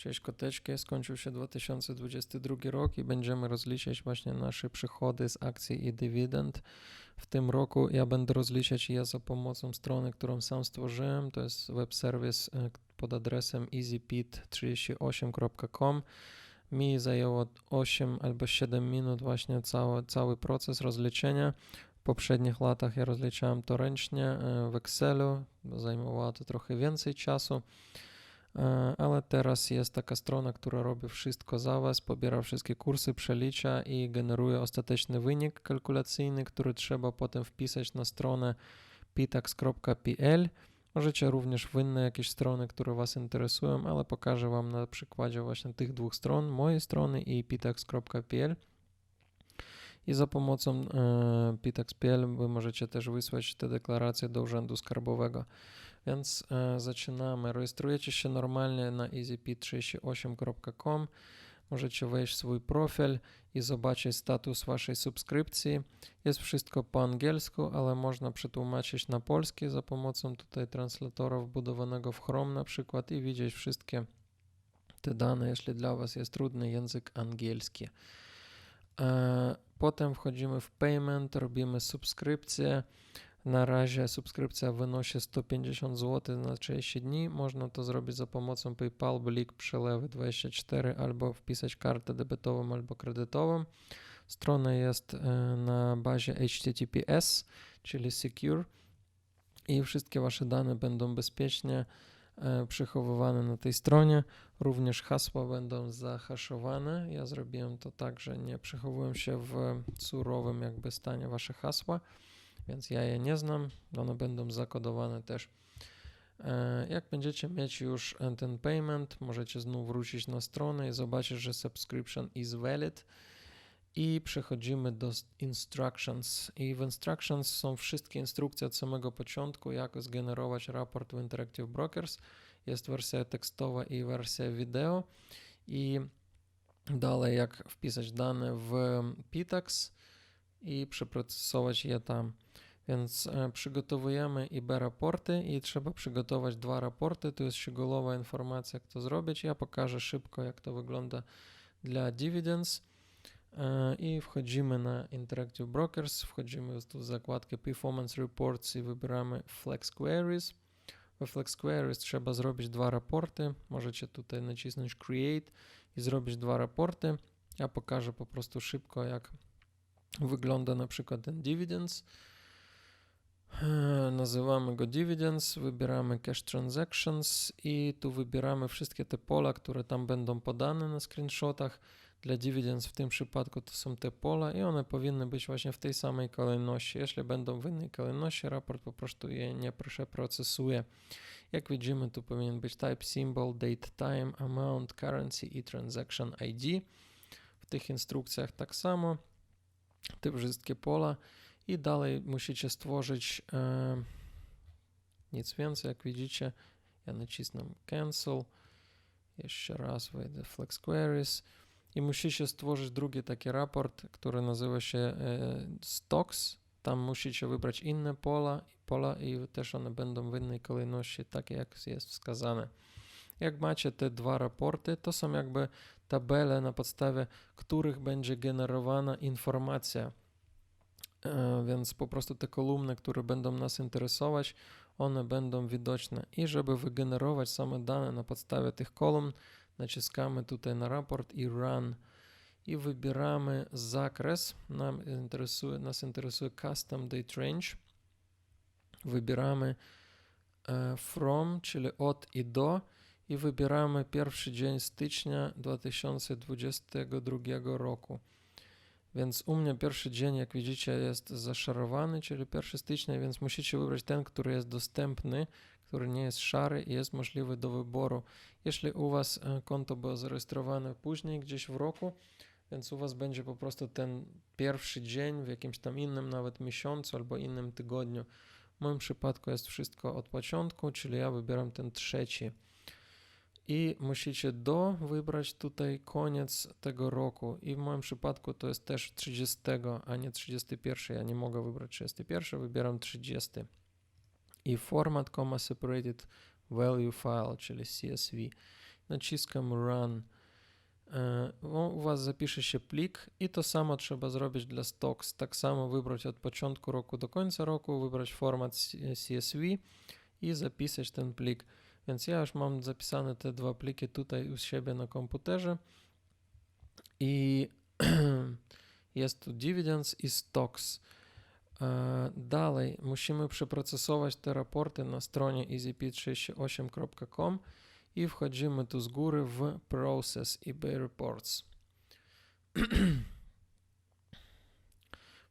Cześć koteczki, skończył się 2022 rok i będziemy rozliczać właśnie nasze przychody z akcji i dywidend. W tym roku ja będę rozliczać je za pomocą strony, którą sam stworzyłem. To jest web serwis e, pod adresem easypit38.com. Mi zajęło 8 albo 7 minut właśnie cały, cały proces rozliczenia. W poprzednich latach ja rozliczałem to ręcznie e, w Excelu, zajmowało to trochę więcej czasu. E, ale teraz jest taka strona, która robi wszystko za Was, pobiera wszystkie kursy, przelicza i generuje ostateczny wynik kalkulacyjny, który trzeba potem wpisać na stronę pitax.pl. Możecie również w inne jakieś strony, które Was interesują, ale pokażę Wam na przykładzie właśnie tych dwóch stron, mojej strony i pitax.pl. I za pomocą e, pitax.pl Wy możecie też wysłać te deklaracje do Urzędu Skarbowego. Więc e, zaczynamy. Rejestrujecie się normalnie na easyp38.com. Możecie wejść w swój profil i zobaczyć status waszej subskrypcji. Jest wszystko po angielsku, ale można przetłumaczyć na polski za pomocą tutaj translatora wbudowanego w Chrome na przykład i widzieć wszystkie te dane, jeśli dla was jest trudny język angielski. E, potem wchodzimy w payment, robimy subskrypcję. Na razie subskrypcja wynosi 150 zł na 30 dni. Można to zrobić za pomocą PayPal, Blik, Przelewy 24 albo wpisać kartę debetową albo kredytową. Strona jest e, na bazie HTTPS, czyli Secure i wszystkie Wasze dane będą bezpiecznie e, przechowywane na tej stronie. Również hasła będą zahaszowane. Ja zrobiłem to tak, że nie przechowują się w surowym jakby stanie Wasze hasła więc ja je nie znam, one będą zakodowane też. E, jak będziecie mieć już e, ten payment, możecie znów wrócić na stronę i zobaczyć, że subscription is valid i przechodzimy do instructions. I w instructions są wszystkie instrukcje od samego początku, jak zgenerować raport w Interactive Brokers. Jest wersja tekstowa i wersja wideo i dalej jak wpisać dane w Pitax i przeprocesować je tam. Więc e, przygotowujemy IB raporty i trzeba przygotować dwa raporty. Tu jest szczegółowa informacja, jak to zrobić. Ja pokażę szybko, jak to wygląda dla dividends. E, I wchodzimy na Interactive Brokers, wchodzimy tu w zakładkę Performance Reports i wybieramy Flex Queries. We Flex Queries trzeba zrobić dwa raporty. Możecie tutaj nacisnąć Create i zrobić dwa raporty. Ja pokażę po prostu szybko, jak wygląda na przykład ten dividends. E, nazywamy go dividends, wybieramy cash transactions i tu wybieramy wszystkie te pola, które tam będą podane na screenshotach. Dla dividends w tym przypadku to są te pola i one powinny być właśnie w tej samej kolejności. Jeśli będą w innej kolejności, raport po prostu je nie przeprocesuje. Jak widzimy, tu powinien być type symbol, date time, amount, currency i transaction ID. W tych instrukcjach tak samo. Te wszystkie pola i dalej musicie stworzyć e, nic więcej, jak widzicie. Ja nacisnę cancel. Jeszcze raz wejdę Flex Queries i musicie stworzyć drugi taki raport, który nazywa się e, stocks. Tam musicie wybrać inne pola, pola i też one będą w innej kolejności, takie jak jest wskazane. Jak macie te dwa raporty, to są jakby tabele, na podstawie których będzie generowana informacja więc po prostu te kolumny, które będą nas interesować, one będą widoczne. I żeby wygenerować same dane na podstawie tych kolumn, naciskamy tutaj na raport i run i wybieramy zakres. Nam interesuje, nas interesuje custom date range. Wybieramy e, from, czyli od i do i wybieramy pierwszy dzień stycznia 2022 roku. Więc u mnie pierwszy dzień, jak widzicie, jest zaszarowany, czyli 1 stycznia, więc musicie wybrać ten, który jest dostępny, który nie jest szary i jest możliwy do wyboru. Jeśli u Was e, konto było zarejestrowane później, gdzieś w roku, więc u Was będzie po prostu ten pierwszy dzień w jakimś tam innym nawet miesiącu albo innym tygodniu. W moim przypadku jest wszystko od początku, czyli ja wybieram ten trzeci i musicie do wybrać tutaj koniec tego roku i w moim przypadku to jest też 30, a nie 31. Ja nie mogę wybrać 31, wybieram 30. I format, comma separated value file, czyli CSV. naciskam Run. E, u Was zapisze się plik i to samo trzeba zrobić dla stocks. Tak samo wybrać od początku roku do końca roku, wybrać format CSV i zapisać ten plik. Więc ja już mam zapisane te dwa pliki tutaj u siebie na komputerze i jest tu dividends i stocks. E, dalej musimy przeprocesować te raporty na stronie easypit68.com i wchodzimy tu z góry w Process eBay Reports.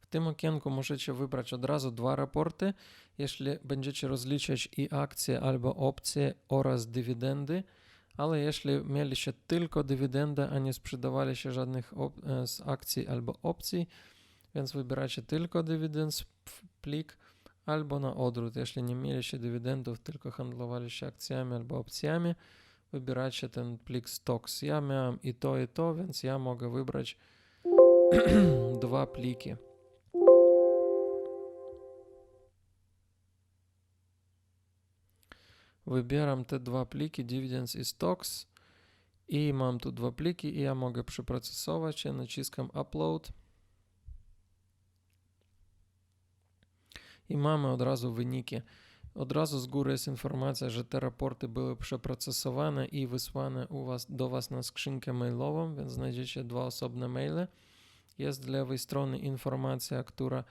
Tym okienku możecie wybrać od razu dwa raporty, jeśli będziecie rozliczać i akcje albo opcje oraz dywidendy, ale jeśli mieliście tylko dywidendę, a nie sprzedawali się żadnych e, z akcji albo opcji, więc wybieracie tylko dywidend plik albo na odwrót. Jeśli nie mieliście dywidendów, tylko handlowaliście akcjami albo opcjami, wybieracie ten plik stocks. Ja miałem i to, i to, więc ja mogę wybrać dwa pliki. Wybieram te dwa pliki, dividends i stocks i mam tu dwa pliki i ja mogę przeprocesować. Ja naciskam upload. i mamy od razu wyniki. Od razu z góry jest informacja, że te raporty były przeprocesowane i wysłane u was, do Was na skrzynkę mailową, więc znajdziecie dwa osobne maile. Jest z lewej strony informacja, która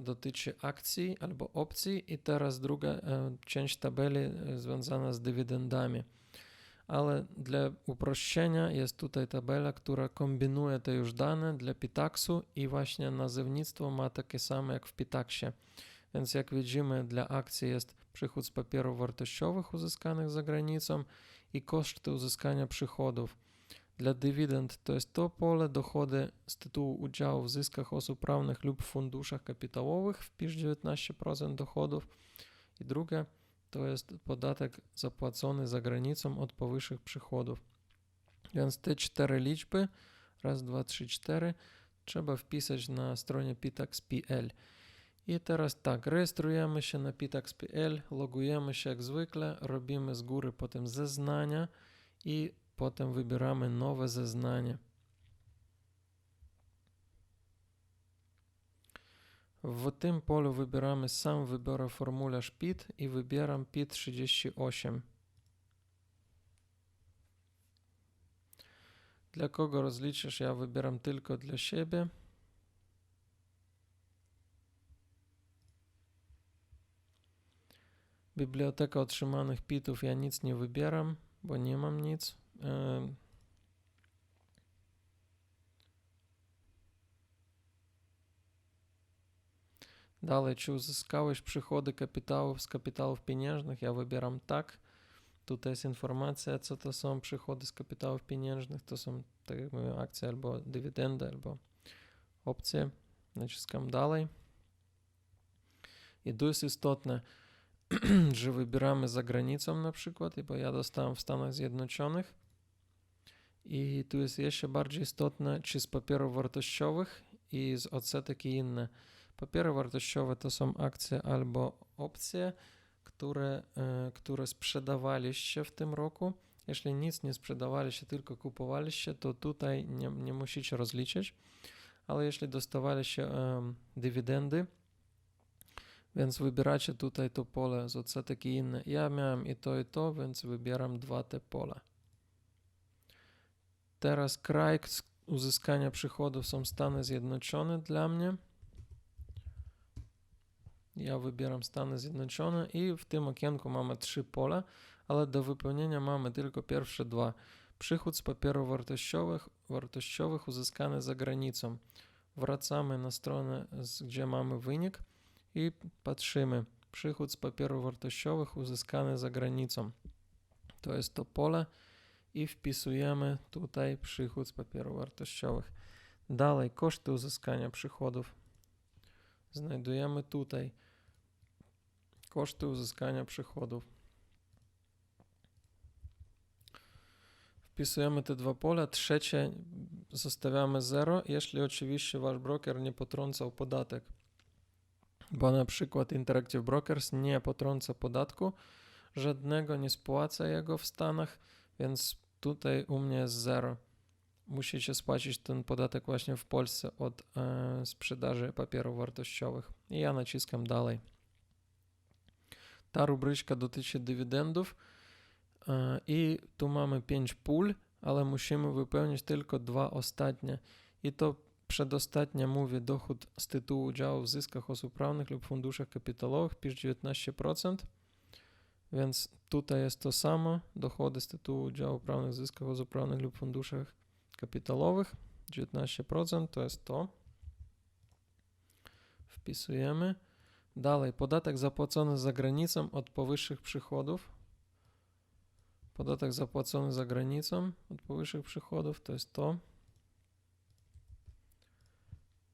dotyczy akcji albo opcji i teraz druga e, część tabeli e, związana z dywidendami. Ale dla uproszczenia jest tutaj tabela, która kombinuje te już dane dla Pitaxu i właśnie nazewnictwo ma takie same jak w Pitaxie. Więc jak widzimy, dla akcji jest przychód z papierów wartościowych uzyskanych za granicą i koszty uzyskania przychodów. Dla dywidend to jest to pole dochody z tytułu udziału w zyskach osób prawnych lub funduszach kapitałowych, wpisz 19% dochodów. I drugie to jest podatek zapłacony za granicą od powyższych przychodów. Więc te cztery liczby, raz, dwa, trzy, cztery, trzeba wpisać na stronie pitax.pl. I teraz tak, rejestrujemy się na pitax.pl, logujemy się jak zwykle, robimy z góry potem zeznania i potem wybieramy nowe zeznanie. W tym polu wybieramy sam wybiorę formularz PIT i wybieram PIT 38. Dla kogo rozliczysz? Ja wybieram tylko dla siebie. Biblioteka otrzymanych pitów ja nic nie wybieram, bo nie mam nic. Dalej, czy uzyskałeś przychody kapitałów z kapitałów pieniężnych? Ja wybieram tak. Tutaj jest informacja, co to są przychody z kapitałów pieniężnych. To są, tak jak mówię, akcje albo dywidendy, albo opcje. Naciskam dalej. I tu jest istotne, że wybieramy za granicą na przykład, bo ja dostałem w Stanach Zjednoczonych. I tu jest jeszcze bardziej istotne, czy z papierów wartościowych i z odsetek i inne. Papiery wartościowe to są akcje albo opcje, które, e, które sprzedawaliście w tym roku. Jeśli nic nie sprzedawaliście, tylko kupowaliście, to tutaj nie, nie musicie rozliczyć. Ale jeśli dostawaliście um, dywidendy, więc wybieracie tutaj to pole z odsetek i inne. Ja miałem i to, i to, więc wybieram dwa te pola. Teraz kraj uzyskania przychodów są Stany Zjednoczone dla mnie. Ja wybieram Stany Zjednoczone i w tym okienku mamy trzy pola, ale do wypełnienia mamy tylko pierwsze dwa. Przychód z papierów wartościowych, wartościowych uzyskany za granicą. Wracamy na stronę, gdzie mamy wynik i patrzymy. Przychód z papierów wartościowych uzyskany za granicą. To jest to pole i wpisujemy tutaj przychód z papierów wartościowych. Dalej, koszty uzyskania przychodów. Znajdujemy tutaj koszty uzyskania przychodów. Wpisujemy te dwa pola. Trzecie zostawiamy 0, jeśli oczywiście wasz broker nie potrącał podatek bo na przykład Interactive Brokers nie potrąca podatku żadnego, nie spłaca jego w Stanach, więc tutaj u mnie jest zero. Musicie spłacić ten podatek właśnie w Polsce od e, sprzedaży papierów wartościowych. I ja naciskam dalej. Ta rubryczka dotyczy dywidendów e, i tu mamy 5 pól, ale musimy wypełnić tylko dwa ostatnie. I to przedostatnia mówi dochód z tytułu udziału w zyskach osób prawnych lub funduszach kapitałowych, pisz 19%. Więc tutaj jest to samo, dochody z tytułu udziału prawnych w zyskach osób prawnych lub funduszach kapitałowych, 19% to jest to. Wpisujemy. Dalej, podatek zapłacony za granicą od powyższych przychodów. Podatek zapłacony za granicą od powyższych przychodów to jest to.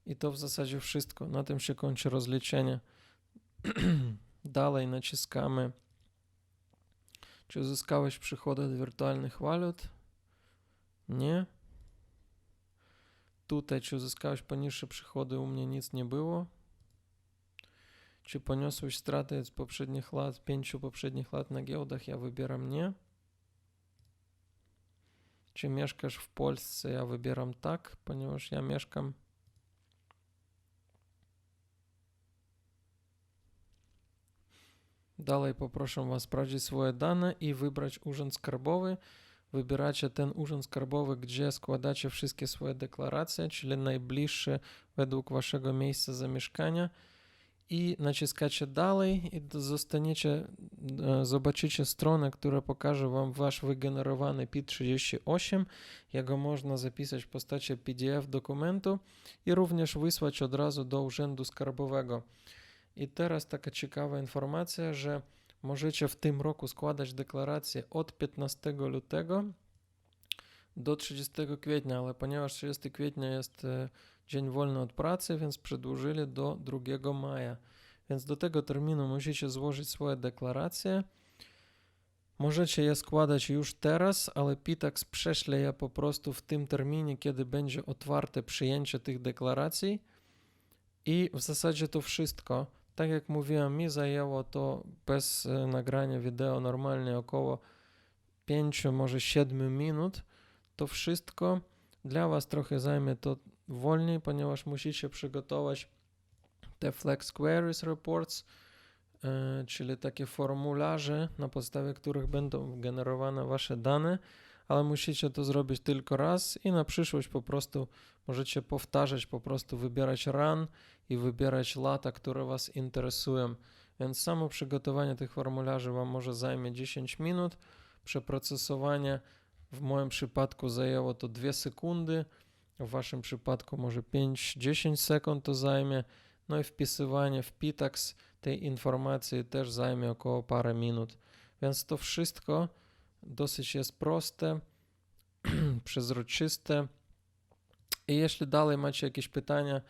I to w zasadzie wszystko. Na tym się kończy rozliczenie. Dalej naciskamy, czy uzyskałeś przychody od wirtualnych walut. Nie. Tutaj, czy uzyskałeś poniższe przychody, u mnie nic nie było. Czy poniosłeś straty z poprzednich lat, pięciu poprzednich lat na giełdach? Ja wybieram nie. Czy mieszkasz w Polsce? Ja wybieram tak, ponieważ ja mieszkam. Dalej poproszę Was sprawdzić swoje dane i wybrać urząd skarbowy. Wybieracie ten urząd skarbowy, gdzie składacie wszystkie swoje deklaracje, czyli najbliższy według Waszego miejsca zamieszkania i naciskacie dalej i zostaniecie, zobaczycie stronę, która pokaże Wam Wasz wygenerowany PIT-38. Jego można zapisać w postaci PDF dokumentu i również wysłać od razu do Urzędu Skarbowego. I teraz taka ciekawa informacja, że możecie w tym roku składać deklaracje od 15 lutego do 30 kwietnia, ale ponieważ 30 kwietnia jest e, dzień wolny od pracy, więc przedłużyli do 2 maja. Więc do tego terminu musicie złożyć swoje deklaracje. Możecie je składać już teraz, ale Pitax prześle je po prostu w tym terminie, kiedy będzie otwarte przyjęcie tych deklaracji. I w zasadzie to wszystko. Tak jak mówiłem, mi zajęło to bez e, nagrania wideo normalnie około 5, może 7 minut. To wszystko dla Was trochę zajmie to wolniej, ponieważ musicie przygotować te Flex Queries Reports, e, czyli takie formularze, na podstawie których będą generowane Wasze dane, ale musicie to zrobić tylko raz i na przyszłość po prostu możecie powtarzać, po prostu wybierać run i wybierać lata, które Was interesują. Więc samo przygotowanie tych formularzy Wam może zajmie 10 minut, przeprocesowanie w moim przypadku zajęło to 2 sekundy, w Waszym przypadku może 5-10 sekund to zajmie, no i wpisywanie w Pitax tej informacji też zajmie około parę minut. Więc to wszystko dosyć jest proste, przezroczyste. I jeśli dalej macie jakieś pytania,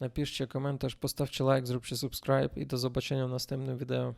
napiszcie komentarz, postawcie like, zróbcie subscribe i do zobaczenia w następnym wideo.